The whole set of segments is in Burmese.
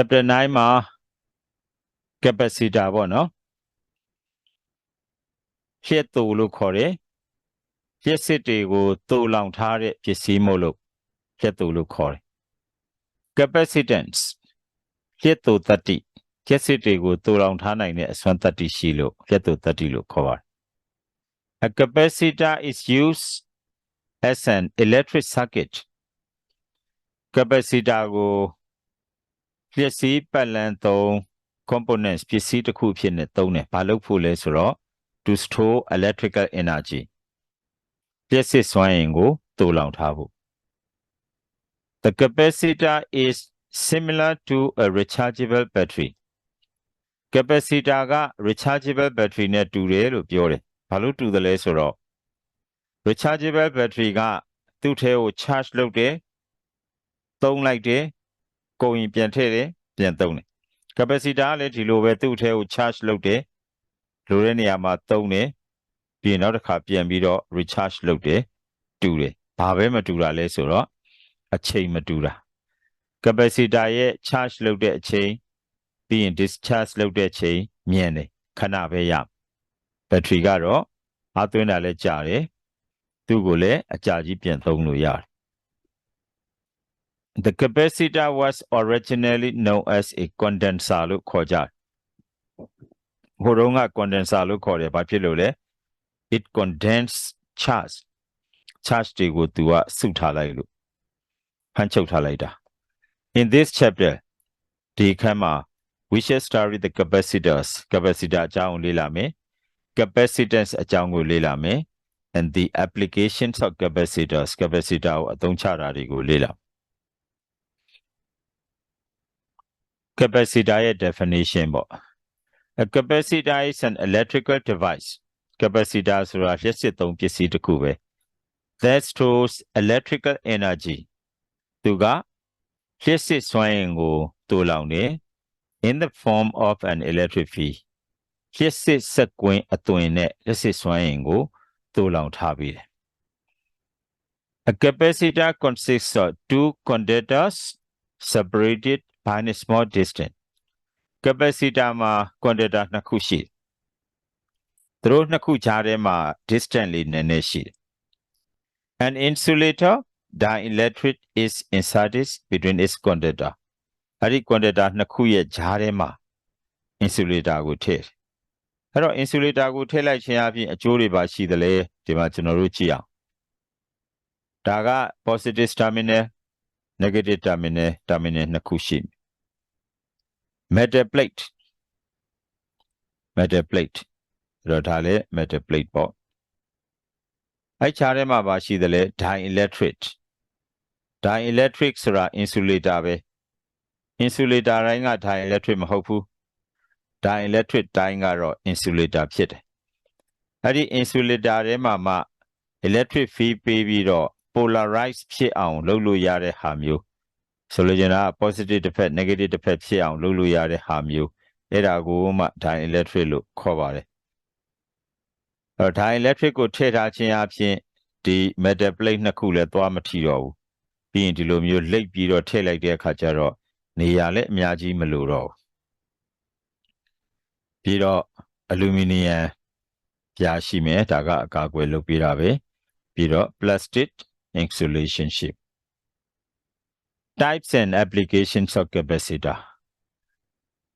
chapter 9မှာ capacitor ပေါ့နော်လျှက်တူလို့ခေါ်တယ်လျှက်စစ်တွေကိုတူလောင်ထားတဲ့ပစ္စည်းမို့လို့လျှက်တူလို့ခေါ်တယ် capacitance လျှက်တူတတ္တိလျှက်စစ်တွေကိုတူလောင်ထားနိုင်တဲ့အစွမ်းတတ္တိရှိလို့လျှက်တူတတ္တိလို့ခေါ်ပါတယ် A capacitor is used as an electric circuit capacitor ကို ပစ္စည်းပတ်လန်းသုံး components ပစ္စည်းတစ်ခုအဖြစ်နဲ့သုံးတယ်။ဘာလို့ဖို့လဲဆိုတော့ to store electrical energy ပစ္စည်းစွမ်းအင်ကိုတူလောင်ထားဖို့ The capacitor is similar to a rechargeable battery capacitor က rechargeable battery နဲ့တူတယ်လို့ပြောတယ်။ဘာလို့တူတယ်လဲဆိုတော့ rechargeable battery ကသူ့ထဲကို charge လုပ်တယ်သုံးလိုက်တယ် ကုန်ရင်ပြန်ထည့်တယ်ပြန်သုံးတယ် capacitor ကလည်းဒီလိုပဲသူ့ထဲကို charge လုပ်တယ်လိုတဲ့နေရာမှာသုံးတယ်ပြီးရင်နောက်တစ်ခါပြန်ပြီးတော့ recharge လုပ်တယ်တူတယ်ဘာပဲမတူတာလဲဆိုတော့အချိန်မတူတာ capacitor ရဲ့ charge လုပ်တဲ့အချိန်ပြီးရင် discharge လုပ်တဲ့အချိန်မြန်တယ်ခဏပဲရ battery ကတော့အသွင်းတာလည်းကြာတယ်သူ့ကိုလည်းအကြာကြီးပြန်သုံးလို့ရတယ် The capacitor was originally known as a condenser လို့ခေါ်ကြတယ်။ဟိုတုန်းက condenser လို့ခေါ်တယ်ဘာဖြစ်လို့လဲ It condense charge charge တွေကိုသူကစုထားလိုက်လို့ဖန်ချုပ်ထားလိုက်တာ In this chapter ဒီခန်းမှာ we shall study the capacitors capacitor အကြောင်းကိုလေ့လာမယ် capacitance အကြောင်းကိုလေ့လာမယ် and the applications of capacitors capacitor ကိုအသုံးချတာတွေကိုလေ့လာ capacitor ရဲ့ definition ပေါ့ a capacitor is an electrical device capacitor ဆိုတာလျှက်စစ်သုံးပစ္စည်းတစ်ခုပဲ that stores electrical energy သူကလျှက်စစ်စွမ်းအင်ကိုတူလောင်နေ in the form of an electric field လျှက်စစ်စက်ကွင်းအသွင်နဲ့လျှက်စစ်စွမ်းအင်ကိုတူလောင်ထားပြီးတယ် A capacitor consists of two conductors separated by a small distance capacitor မှာ conductor နှစ်ခုရှိတယ်သူတို့နှစ်ခုကြားထဲမှာ distance လေးနည်းနည်းရှိတယ် an insulator dielectric is inserted between its conductor အဲ့ဒီ conductor နှစ်ခုရဲ့ကြားထဲမှာ insulator ကိုထည့်တယ်အဲ့တော့ insulator ကိုထည့်လိုက်ခြင်းအပြင်အကျိုးတွေပါရှိတယ်လေဒီမှာကျွန်တော်တို့ကြည့်အောင်ဒါက positive terminal negative terminal terminal နှစ်ခုရှိတယ် metal plate metal plate အဲ့တော့ဒါလည်း metal plate ပေါ့အဲ့ခြားထဲမှာပါရှိတယ်လေ dielectric dielectric ဆိုတာ insulator ပဲ insulator တိုင်းက dielectric မဟုတ်ဘူး dielectric တိုင်းကတော့ insulator ဖြစ်တယ်အဲ့ဒီ insulator ထဲမှာမှ electric field ပေးပြီးတော့ polarize ဖြစ်အောင်လုပ်လို့ရတဲ့ဟာမျိုး ဆိုလိုချင်တာက positive တစ်ဖက် negative တစ်ဖက်ဖြစ်အောင်လုပ်လို့ရတဲ့ဟာမျိုးအဲ့ဒါကိုမှ dielectric လို့ခေါ်ပါတယ်အဲ့တော့ dielectric ကိုထည့်ထားခြင်းအပြင်ဒီ metal plate နှစ်ခုလည်းသွားမထီတော့ဘူးပြီးရင်ဒီလိုမျိုးလိပ်ပြီးတော့ထည့်လိုက်တဲ့အခါကျတော့နေရာလည်းအများကြီးမလိုတော့ဘူးပြီးတော့အလူမီနီယံပြားရှိမယ်ဒါကအကာအကွယ်လုပ်ပေးတာပဲပြီးတော့ plastic insulation sheet types and applications of capacitor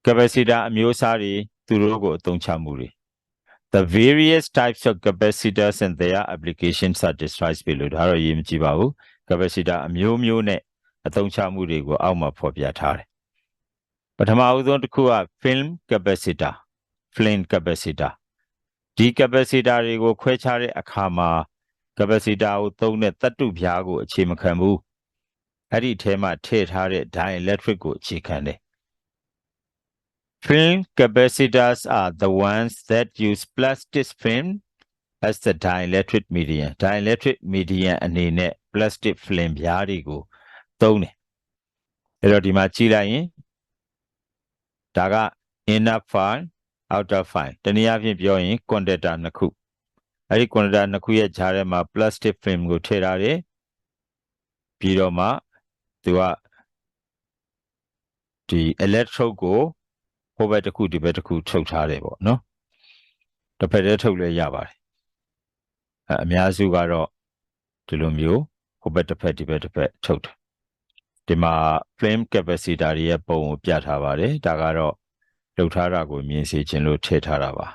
capacitor အမျိုးအစားတွေသူတို့ကိုအသုံးချမှုတွေ the various types of capacitors and their applications are described below ဒါတော့ရေးမကြည့်ပါဘူး capacitor အမျိုးမျိုးနဲ့အသုံးချမှုတွေကိုအောက်မှာဖော်ပြထားတယ်ပထမအဦးဆုံးတစ်ခုက film capacitor flame capacitor ဒီ capacitor တွေကိုခွဲခြားတဲ့အခါမှာ capacitor ကိုသုံးတဲ့သတ္တုပြားကိုအခြေမခံဘူး အဲ့ဒီအထဲမှာထည့်ထားတဲ့ dielectric ကိုအခြေခံတယ် Film capacitors are the ones that use plastic film as the dielectric medium dielectric medium အနေနဲ့ plastic film ပြားတွေကိုသုံးတယ်အဲ့တော့ဒီမှာကြည့်လိုက်ရင်ဒါက inner file outer file တနည်းအားဖြင့်ပြောရင် conductor နှစ်ခုအဲ့ဒီ conductor နှစ်ခုရဲ့ခြားထဲမှာ plastic film ကိုထည့်ထားတယ်ပြီးတော့မှ သူကဒီ electrode ကိုဟိုဘက်တစ်ခုဒီဘက်တစ်ခုထုတ်ထားတယ်ပေါ့နော်တစ်ဖက်တည်းထုတ်လဲရပါတယ်အဲအများစုကတော့ဒီလိုမျိုးဟိုဘက်တစ်ဖက်ဒီဘက်တစ်ဖက်ထုတ်တယ်ဒီမှာ flame capacitor တွေရဲ့ပုံကိုပြထားပါတယ်ဒါကတော့လုပ်ထားတာကိုမြင်စေခြင်းလို့ထည့်ထားတာပါ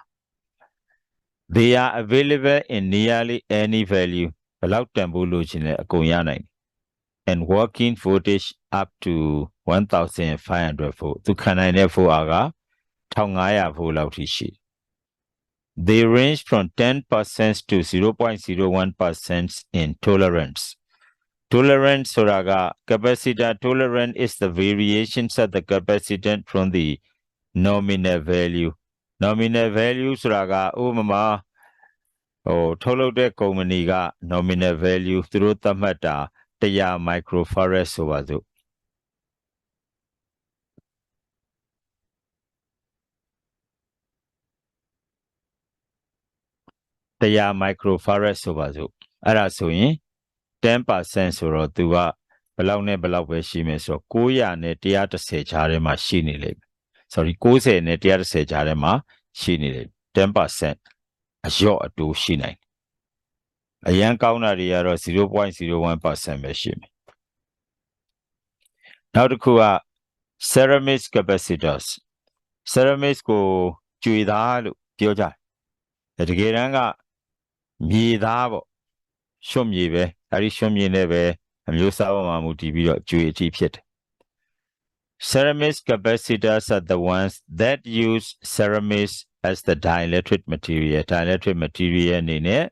they are available in nearly any value ဘယ်လောက်တန်ဖိုးလို့ခြင်းလဲအကုန်ရနိုင်တယ် and working voltage up to 1500 volt သူခံနိုင်တဲ့ volt အားက1500 volt လောက်ထိရှိတယ် they range from 10% to 0.01% in tolerance tolerance ဆိုတာက capacitor tolerance is the variations of the capacitance from the nominal value nominal value ဆိုတာကဥပမာဟိုထုတ်လုပ်တဲ့ကုမ္ပဏီက nominal value သူတို့သတ်မှတ်တာ 100 microfarad ဆိုပါစို့100 microfarad ဆိုပါစို့အဲ့ဒါဆိုရင်10%ဆိုတော့သူကဘယ်လောက်နဲ့ဘယ်လောက်ပဲရှိမယ်ဆိုတော့900နဲ့130ခြားထဲမှာရှိနေလိမ့်မယ် sorry 90နဲ့130ကြားထဲမှာရှိနေတယ်10%အလျော့အတိုးရှိနိုင်တယ် အရန်ကောင်းတာတွေကတော့0.01%ပဲရှိမယ်နောက်တစ်ခုက ceramic capacitors ceramic ကိုကြွေသားလို့ပြောကြတယ်တကယ်တမ်းကမြေသားပေါ့ရွှွမြေပဲအဲဒီရွှွမြေနဲ့ပဲအမျိုးအစားပေါ်မှာမူတည်ပြီးတော့ကြွေအထိဖြစ်တယ် Ceramic capacitors are the ones that use ceramics as the dielectric material. Dielectric material အနေနဲ့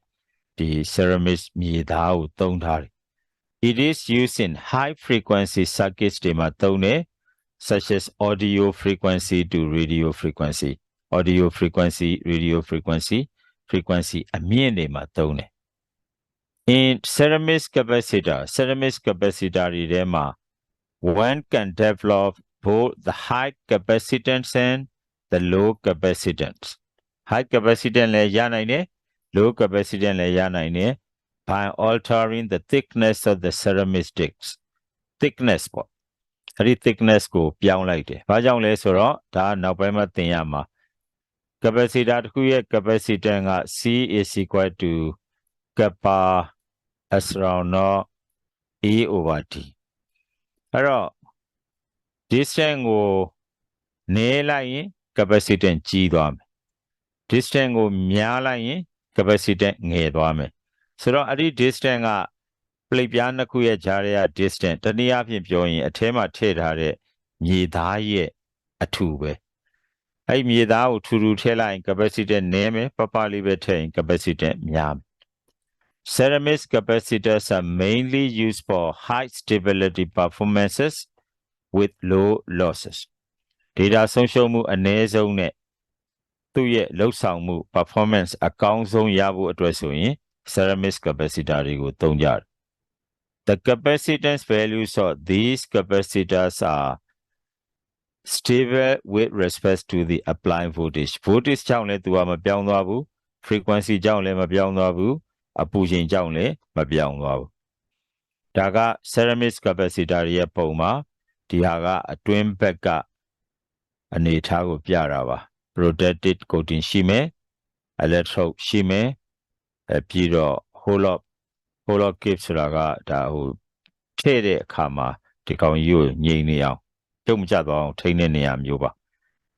ဒီ ceramic မြေသားကိုသုံးထားတယ်။ It is used in high frequency circuits တွေမှာသုံးတယ် such as audio frequency to radio frequency. Audio frequency, radio frequency, frequency အမြင့်တွေမှာသုံးတယ်။ In ceramic capacitor, ceramic capacitor တွေထဲမှာ one can develop both the high capacitance and the low capacitance high capacitance လည်းရနိုင်တယ် low capacitance လည်းရနိုင်တယ် by altering the thickness of the ceramic discs thickness ပေါ့အဲ့ဒီ thickness ကိုပြောင်းလိုက်တယ်။ဘာကြောင့်လဲဆိုတော့ဒါနောက်ပိုင်းမှာသင်ရမှာ capacitor တစ်ခုရဲ့ capacitance က C is equal to kappa s round not A over T အဲ့တော့ distance ကိုနည်းလိုက်ရင် capacitance ကြီးသွားမယ် distance ကိုများလိုက်ရင် capacitance ငယ်သွားမယ်ဆိုတော့အဲ့ဒီ distance က plate ပြားနှစ်ခုရဲ့ကြားထဲက distance တနည်းအားဖြင့်ပြောရင်အထဲမှာထည့်ထားတဲ့မြေသားရဲ့အထူပဲအဲ့မြေသားကိုထူထူထည့်လိုက်ရင် capacitance နည်းမယ်ပပလေးပဲထည့်ရင် capacitance များမယ် Ceramic capacitors are mainly used for high stability performances with low losses. data ဆုံးရှုံးမှုအနည်းဆုံးနဲ့ သူ့ရဲ့လှုပ်ဆောင်မှု performance အကောင်းဆုံးရဖို့အတွက်ဆိုရင် ceramic capacitor တွေကိုသုံးကြတယ် The capacitance values of these capacitors are stable with respect to the applied voltage voltage ကြောင့်လည်းသူကမပြောင်းသွားဘူး frequency ကြောင့်လည်းမပြောင်းသွားဘူးအပူချိန်ကြောင့်လည်းမပြောင်းသွားဘူးဒါက ceramic capacitor ရဲ့ပုံမှာဒီဟာကအတွင်းဘက်ကအနေထားကိုပြတာပါ protected coating ရှိမယ် electrode ရှိမယ်အဲပြီးတော့ hollow hollow cape ဆိုတာကဒါဟိုထည့်တဲ့အခါမှာဒီကောင်ကြီးကိုငြိမ်နေအောင်ကျုံမကျသွားအောင်ထိန်းတဲ့နေရာမျိုးပါ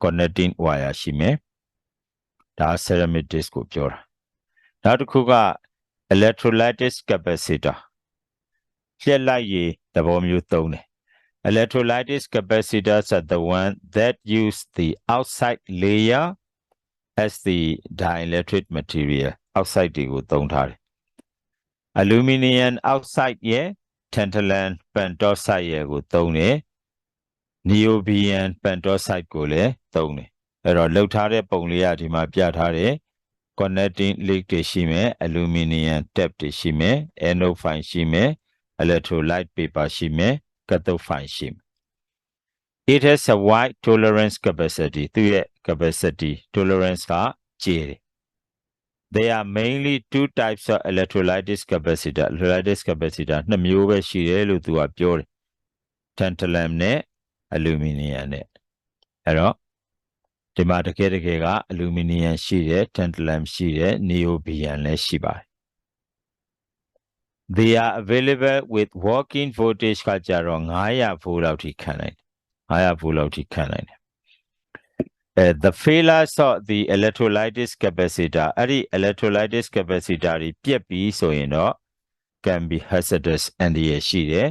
connecting wire ရှိမယ်ဒါ ceramic disc ကိုပြောတာနောက်တစ်ခုက electrolytic capacitor လျှက်လိုက်ရည်သဘောမျိုးသုံးတယ် electrolytic capacitors are the one that use the outside layer as the dielectric material outside တွေကိုသုံးထားတယ် aluminum oxide ရဲ့ tantalum pentoxide ရဲ့ကိုသုံးတယ် niobium pentoxide ကိုလည်းသုံးတယ်အဲ့တော့လှုပ်ထားတဲ့ပုံလေးကဒီမှာပြထားတယ် connecting link တွေရှိမယ် aluminum tap တွေရှိမယ် anode fine ရှိမယ် electrolyte paper ရှိမယ် cathode fine ရှိမယ် it has a wide tolerance capacity သူရဲ့ capacity tolerance ကကျယ်တယ် there are mainly two types of electrolytic capacitor electrolytic capacitor နှစ်မျိုးပဲရှိတယ်လို့သူကပြောတယ် tantalum နဲ့ အလူမီနီယံနဲ့အဲ့တော့ဒီမှာတကယ်တကယ်ကအလူမီနီယံရှိတယ်တန်တလမ်ရှိတယ်နီယိုဘီယံလည်းရှိပါတယ် they are available with working voltage ကကြတော့900 volt လောက်ထိခံနိုင်တယ်900 volt လောက်ထိခံနိုင်တယ် uh, the failure of the electrolysis capacitor အဲ့ဒီ electrolysis capacitor တွေပြက်ပြီးဆိုရင်တော့ can be hazardous အန္တရာယ်ရှိတယ်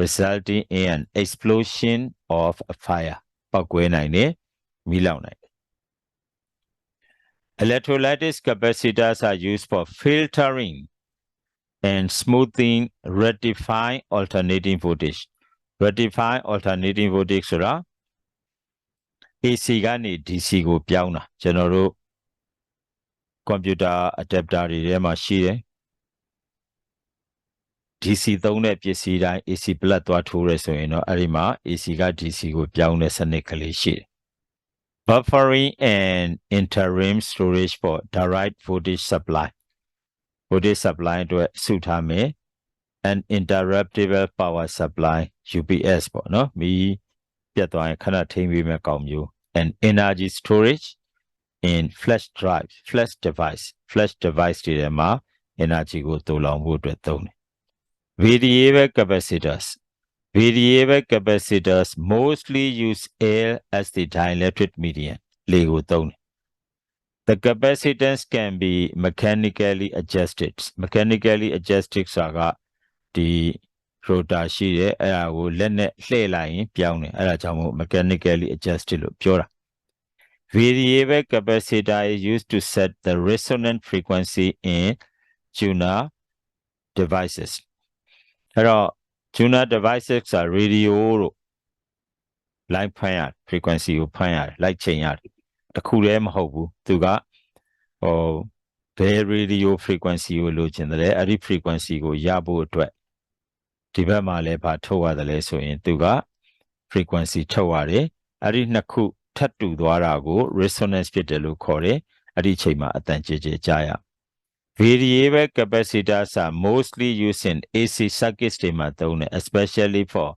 resulting in an explosion of a fire ပောက်ကွဲနိုင်တယ်မီးလောင်နိုင်တယ် electrolysis capacitors are used for filtering and smoothing rectifying alternating voltage rectifying alternating voltage ဆိုတာ AC ကနေ DC ကိုပြောင်းတာကျွန်တော်တို့ကွန်ပျူတာ adapter တွေထဲမှာရှိတယ် DC သုံးတဲ့ပစ္စည်းတိုင်း AC ပလက်သွားထိုးရဲဆိုရင်တော့အဲ့ဒီမှာ AC က DC ကိုပြောင်းတဲ့စနစ်ကလေးရှိတယ် buffering and interim storage for direct voltage supply voltage supply အတွက်စုထားမယ် an interruptible power supply UPS ပေါ့နော်မီးပြတ်သွားရင်ခဏထိန်းပေးမဲ့ကောင်မျိုး and energy storage in flash drive flash device flash device တွေထဲမှာ energy ကိုတူလောင်ဖို့အတွက်သုံးတယ် variable capacitors variable capacitors mostly use air as the dielectric medium လေကိုသုံးတယ် the capacitance can be mechanically adjusted mechanically adjusted ဆိုတာကဒီ rotor ရှိတယ်အဲ့ဒါကိုလက်နဲ့လှည့်လိုက်ရင်ပြောင်းတယ်အဲ့ဒါကြောင့်မို့ mechanically adjusted လို့ပြောတာ variable capacitor is used to set the resonant frequency in tuner devices အဲ့တော့ tuner devices ဆိုတာ radio တို့ light ဖမ်းရ frequency ကိုဖမ်းရတယ် light ချိန်ရတယ် တခုတည်းမဟုတ်ဘူးသူကဟိုဘယ် radio frequency ကိုလိုချင်တယ်အဲ့ဒီ frequency ကိုရဖို့အတွက်ဒီဘက်မှာလည်းဘာထုတ်ရတယ်လဲဆိုရင်သူက frequency ထုတ်ရတယ်အဲ့ဒီနှစ်ခုထပ်တူသွားတာကို resonance ဖြစ်တယ်လို့ခေါ်တယ်အဲ့ဒီချိန်မှာအတန်ကြည်ကြည်ကြားရ variable capacitors are mostly used in AC circuits တွေမှာသုံးတယ် especially for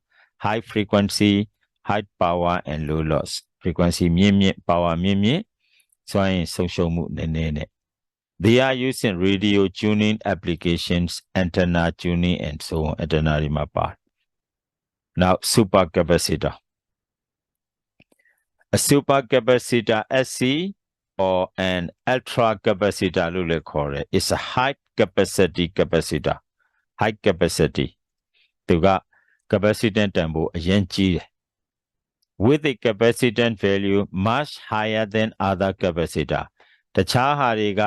high frequency high power and low loss frequency မြင့်မြင့် power မြင့်မြင့်စွမ်းရင်ဆုံးရှုံးမှုနည်းနည်းနဲ့ they are used in radio tuning applications antenna tuning and so on antenna တွေမှာပါ now super capacitor a super capacitor SC or an ultra capacitor လို့လည်းခေါ်တယ် is a high capacity capacitor high capacity သူက capacitance တန်ဖိုးအရင်ကြီးတယ် with a capacitance value much higher than other capacitor တခြားဟာတွေက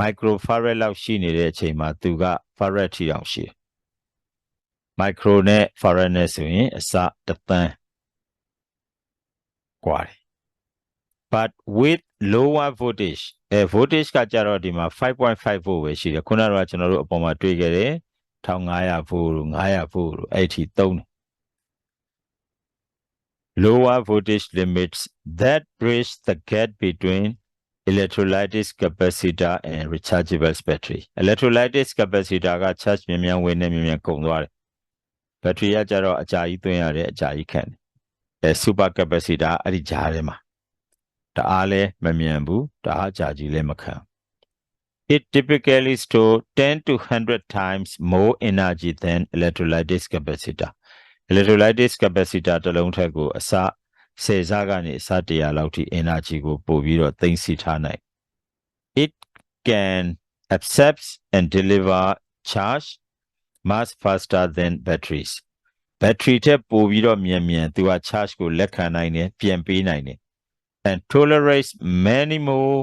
microfarad လောက်ရှိနေတဲ့အချိန်မှာသူက farad ထိအောင်ရှိတယ် micro နဲ့ farad နဲ့ဆိုရင်အစတစ်သန်းกว่าတယ် but with lower voltage အဲ voltage ကကြတော့ဒီမှာ5.5 volt ပဲရှိတယ်ခုနကတော့ကျွန်တော်တို့အပေါ်မှာတွေ့ခဲ့တယ်1500 volt တို့900 volt တို့အဲ့ဒီသုံးတယ် lower voltage limits that bridge the gap between electrolytic capacitor and rechargeable battery electrolytic capacitor က charge မြန်မြန်ဝင်နေမြန်မြန်ကုန်သွားတယ် battery ကကြတော့အကြာကြီးသွင်းရတယ်အကြာကြီးခံတယ်အဲ super capacitor အဲ့ဒီကြားထဲမှာတအားလဲမမြန်ဘူးတအားကြာကြီးလဲမခံ It typically store 10 to 100 times more energy than electrolytic capacitor. Electrolytic capacitor တစ်လုံးထက်ကိုအစ10စားကနေအစ100လောက်ထိ energy ကိုပို့ပြီးတော့သိမ်းဆည်းထားနိုင် It can accept and deliver charge much faster than batteries. battery ထက်ပိုပြီးတော့မြန်မြန်သူက charge ကိုလက်ခံနိုင်တယ်ပြန်ပေးနိုင်တယ် and tolerates many more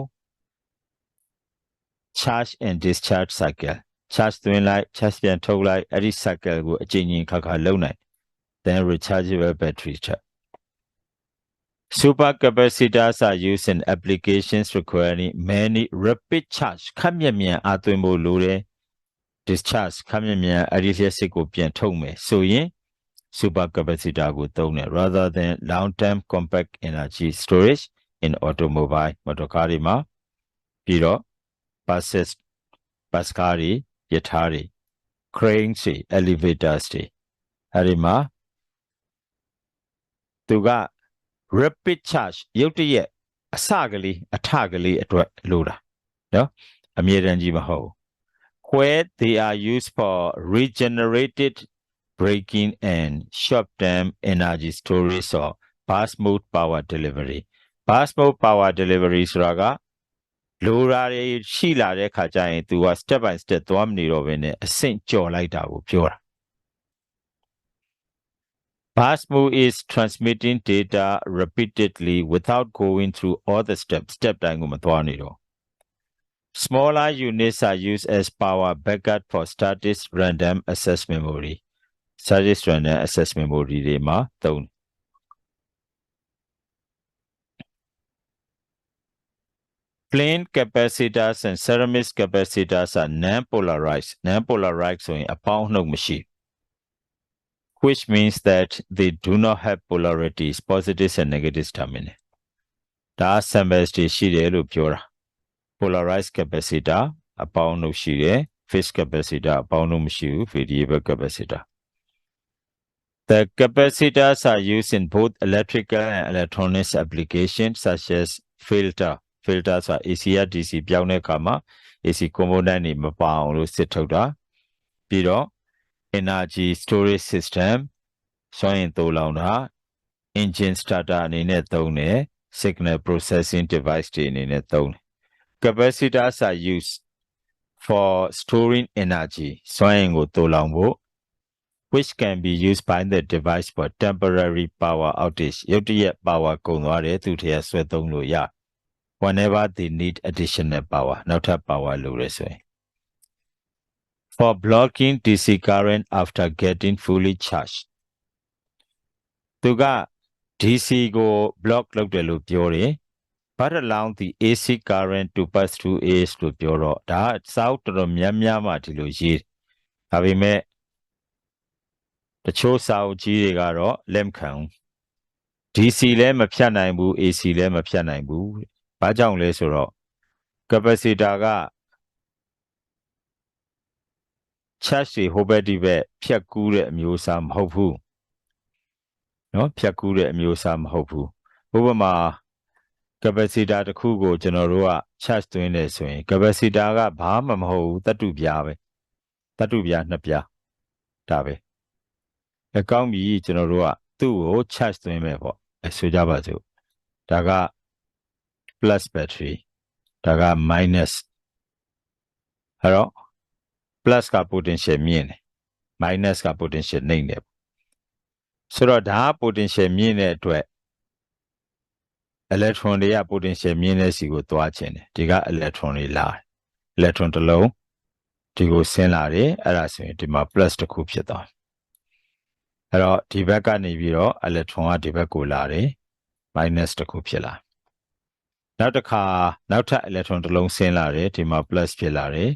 charge and discharge cycle charge သွင်းလိုက် charge ပြန်ထုတ်လိုက်အဲ့ဒီ cycle ကိုအချိန်ချင်းခါခါလုပ်နိုင် then rechargeable battery ချက် super capacitors are used in applications requiring many rapid charge ခပ်မြန်မြန်အားသွင်းဖို့လိုတယ် discharge ခပ်မြန်မြန်အဲ့ဒီလျှက်စစ်ကိုပြန်ထုတ်မယ်ဆိုရင် super capacitor ကိုသုံးတယ် rather than long term compact energy storage in automobile motor car တွေမှာပြီးတော့ buses bus car တွေယထာတွေ cranes တွေ elevators တွေအဲဒီမှာ သူက rapid charge ရုတ်တရက်အစကလေးအထကလေးအတွက်လို့တာနော်အမြဲတမ်းကြီးမဟုတ်ဘူး where they are used for regenerated braking and short term energy storage or burst mode power delivery burst mode power delivery ဆိုတာကလိုရာတွေရှိလာတဲ့ခါကျရင် तू က step by step သွားမနေတော့ဘဲနဲ့အဆင့်ကျော်လိုက်တာကိုပြောတာ burst mode is transmitting data repeatedly without going through all the steps step တိုင်းကိုမသွားနေတော့ Smaller units are used as power backup for static random access memory. Static random access memory တွေမှာသုံးတယ် Plain capacitors and ceramic capacitors are non-polarized. Non-polarized ဆိုရင်အပေါင်းနှုတ်မရှိ which means that they do not have polarities positive and negative terminal. ဒါ samples တွေရှိတယ်လို့ပြောတာ polarized capacitor အပေါင်းလို့ရှိတယ် phase capacitor အပေါင်းလို့မရှိဘူး variable capacitor The capacitors are used in both electrical and electronics applications such as filter filter ဆိုတာ AC ရ DC ပြောင်းတဲ့အခါမှာ AC component တွေမပါအောင်လို့စစ်ထုတ်တာပြီးတော့ energy storage system စွမ်းအင်သိုလှောင်တာ engine starter အနေနဲ့သုံးတယ် signal processing device တွေအနေနဲ့သုံးတယ် capacitors are used for storing energy စွမ်းအင်ကိုသိုလှောင်ဖို့ which can be used by the device for temporary power outage ရုတ်တရက် power ကုန်သွားတယ်သူတည်းဆွဲသုံးလို့ရ whenever they need additional power နောက်ထပ် power လိုရဆိုရင် for blocking DC current after getting fully charged သူက DC ကို block လုပ်တယ်လို့ပြောတယ် but allow the AC current to pass through is လို့ပြောတော့ဒါစောက်တော်တော်များများမှဒီလိုရေးတယ်ဒါပေမဲ့တချို့စာအုပ်ကြီးတွေကတော့လက်မခံဘူး DC လည်းမဖြတ်နိုင်ဘူး AC လည်းမဖြတ်နိုင်ဘူးဘာကြောင့်လဲဆိုတော့ capacitor က charge တွေဟိုဘက်ဒီဘက်ဖြတ်ကူးတဲ့အမျိုးအစားမဟုတ်ဘူးเนาะဖြတ်ကူးတဲ့အမျိုးအစားမဟုတ်ဘူးဥပမာ capacitor တစ်ခုကိုကျွန်တော်တို့က charge သွင်းတယ်ဆိုရင် capacitor ကဘာမှမဟုတ်ဘူးတတ္တုပြားပဲတတ္တုပြားနှစ်ပြားဒါပဲအကောင်းပြီကျွန်တော်တို့ကသူ့ကို charge သွင်းမယ်ပေါ့အဲဆိုကြပါစို့ဒါက plus battery ဒါက minus အဲ့တော့ plus က potential မြင့်တယ် minus က potential နှိမ့်တယ်ဆိုတော့ဒါက potential မြင့်တဲ့အတွက် electron တွေက potential မြင့်တဲ့စီကိုသွားခြင်းတယ်ဒီက electron တွေလာတယ် electron တစ်လုံးဒီကိုဆင်းလာတယ်အဲ့ဒါဆိုရင်ဒီမှာ plus တစ်ခုဖြစ်သွားအဲ့တော့ဒီဘက်ကနေပြီးတော့ electron ကဒီဘက်ကိုလာတယ် minus တစ်ခုဖြစ်လာနောက်တစ်ခါနောက်ထပ် electron တစ်လုံးဆင်းလာတယ်ဒီမှာ plus ဖြစ်လာတယ်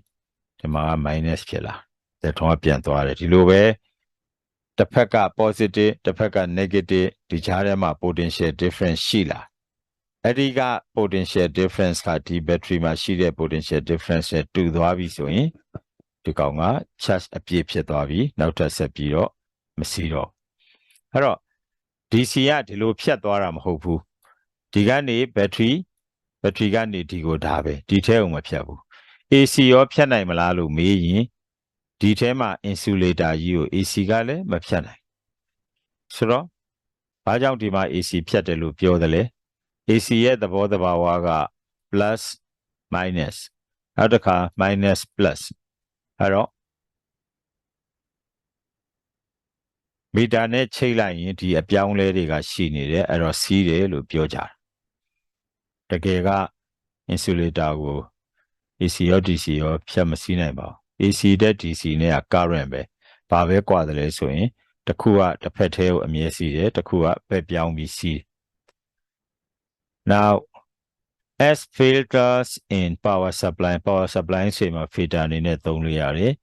ဒီမှာက minus ဖြစ်လာ electron ကပြန်သွားတယ်ဒီလိုပဲတစ်ဖက်က positive တစ်ဖက်က negative ဒီကြားထဲမှာ potential difference ရှိလာအဲ့ဒီက potential difference ကဒီ battery မှာရှိတဲ့ potential difference နဲ့တူသွားပြီဆိုရင်ဒီကောင်က charge အပြည့်ဖြစ်သွားပြီနောက်ထပ်ဆက်ပြီးတော့မစီတော့အဲ့တော့ DC ကဒီလိုဖြတ်သွားတာမဟုတ်ဘူးဒီကနေ battery battery ကနေဒီကိုဒါပဲဒီထဲကိုမဖြတ်ဘူး AC ရောဖြတ်နိုင်မလားလို့မေးရင်ဒီထဲမှာ insulator ကြီးကို AC ကလည်းမဖြတ်နိုင်ဆိုတော့ဘာကြောင့်ဒီမှာ AC ဖြတ်တယ်လို့ပြောတယ်လဲ AC ရဲ့သဘောတဘာဝက plus minus နောက်တစ်ခါ minus plus အဲ့တော့မီတာနဲ့ချိတ်လိုက်ရင်ဒီအပြောင်းလဲတွေကရှိနေတယ်အဲ့တော့စီးတယ်လို့ပြောကြတယ်တကယ်က insulator ကို AC ရော DC ရောဖြတ်မစီးနိုင်ပါဘူး AC တဲ့ DC နဲ့က current ပဲဘာပဲกว่าတယ်လဲဆိုရင်တစ်ခုကတစ်ဖက်သေးကိုအမြဲစီးတယ်တစ်ခုကပဲပြောင်းပြီးစီး now as filters in power supply power supply ဆိုမှာ filter အနေနဲ့သုံးလို့ရတယ်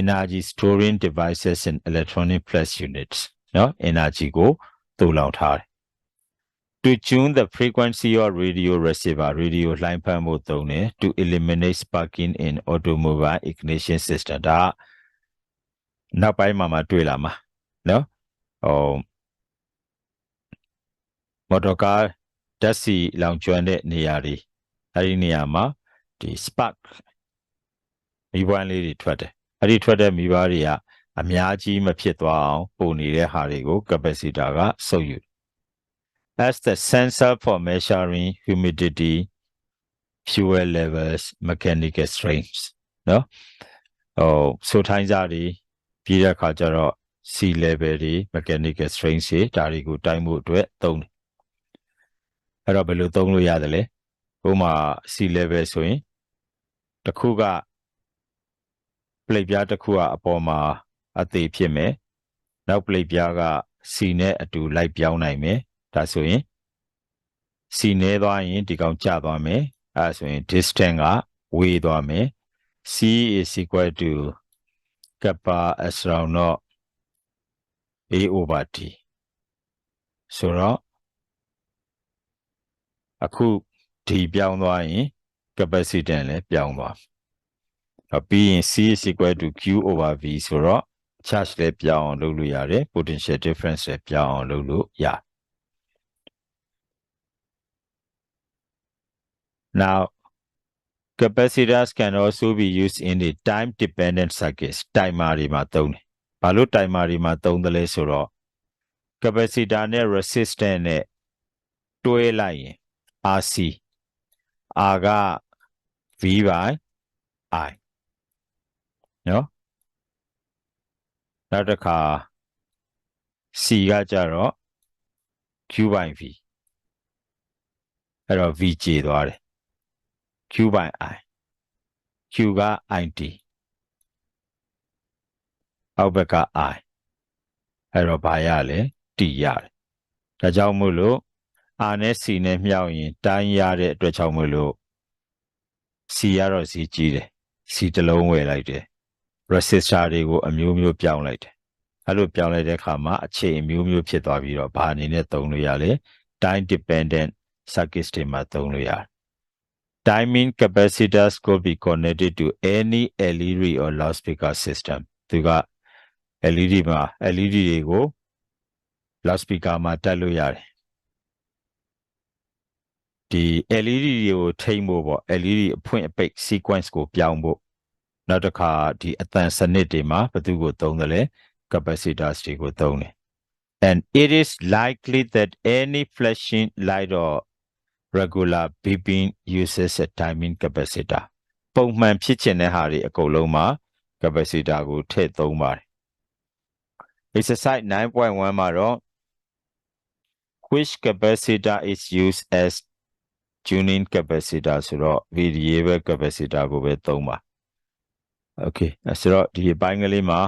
energy storing devices and electronic flash units เนาะ energy ကိုသို့လောင်ထားတယ် to tune the frequency or radio receiver radio line pan mo thon ne eh, to eliminate sparking in automobile ignition system. Da naw pai mama ma twei la no? Oh motor car taxi long chwan de niya ri ai niya ma di spark. Mi bwan le ri twat de ai twat de mi ba ri ya အများကြီးမဖြစ်သွားအောင်ပုံနေတဲ့ဟာတွေကို capacitor ကဆုပ်ယူ as the sensor for measuring humidity fuel levels mechanical strengths နော်ဟိုဆိုထိုင်းစားတွေပြီးတဲ့အခါကျတော့ sea level တွေ mechanical strengths တွေဒါတွေကိုတိုင်းမှုအတွက်သုံးတယ်အဲ့တော့ဘယ်လိုသုံးလို့ရတယ်လဲဥပမာ sea level ဆိုရင်တစ်ခုက plate ပြားတစ်ခုကအပေါ်မှာအသေးဖြစ်မယ်နောက် plate ပြားက C နဲ့အတူလိုက်ပြောင်းနိုင်မယ် ဒါဆိုရင် C နဲသွားရင်ဒီကောင်ကျသွားမယ်အဲဒါဆိုရင် distance ကဝေးသွားမယ် C is equal to kappa s round not a over t ဆိုတော့အခုဒီပြောင်းသွားရင် capacitance လည်းပြောင်းသွားတော့ပြီးရင် C is equal to Q over V ဆိုတော့ charge လည်းပြောင်းအောင်လုပ်လို့ရတယ် potential difference လည်းပြောင်းအောင်လုပ်လို့ရ Now capacitors can also be used in the time dependent circuits timer တွေမှာသုံးတယ်။ဘာလို့ timer တွေမှာသုံးတယ်လဲဆိုတော့ capacitor နဲ့ resistor နဲ့တွဲလိုက်ရင် RC R က V by I နော်နောက်တစ်ခါ C ကကြတော့ Q by V အဲ့တော့ V ကျေသွားတယ် Q by I Q က IT အောက်ဘက်က I အဲ့တော့ဘာရလဲ T ရတယ်ဒါကြောင့်မို့လို့ R နဲ့ C နဲ့မြှောက်ရင်တိုင်းရတဲ့အတွက်ကြောင့်မို့လို့ C ရတော့ C ကြီးတယ် C တစ်လုံးဝယ်လိုက်တယ် resistor တွေကိုအမျိုးမျိုးပြောင်းလိုက်တယ်အဲ့လိုပြောင်းလိုက်တဲ့အခါမှာအခြေအမျိုးမျိုးဖြစ်သွားပြီးတော့ဘာအနေနဲ့သုံးလို့ရလဲ time dependent circuits တွေမှာသုံးလို့ရတယ် timing capacitors could be connected to any LED or loudspeaker system သူက LED မှာ LED တွေကို loudspeaker မှာတက်လို့ရတယ်ဒီ LED တွေကိုထိမ့်ဖို့ပေါ့ LED အဖွင့်အပိတ် sequence ကိုပြောင်းဖို့နောက်တစ်ခါဒီအတန်စနစ်တွေမှာဘယ်သူကိုသုံးတယ်လဲ capacitors တွေကိုသုံးတယ် and it is likely that any flashing light or regular beeping uses a timing capacitor ပုံမှန်ဖြစ်ချင်တဲ့ဟာတွေအကုန်လုံးမှာ capacitor ကိုထည့်သုံးပါတယ် exercise 9.1မှာတော့ which capacitor is used as tuning capacitor ဆိုတော့ variable capacitor ကိုပဲသုံးပါ okay အဲဆိုတော့ဒီအပိုင်းကလေးမှာ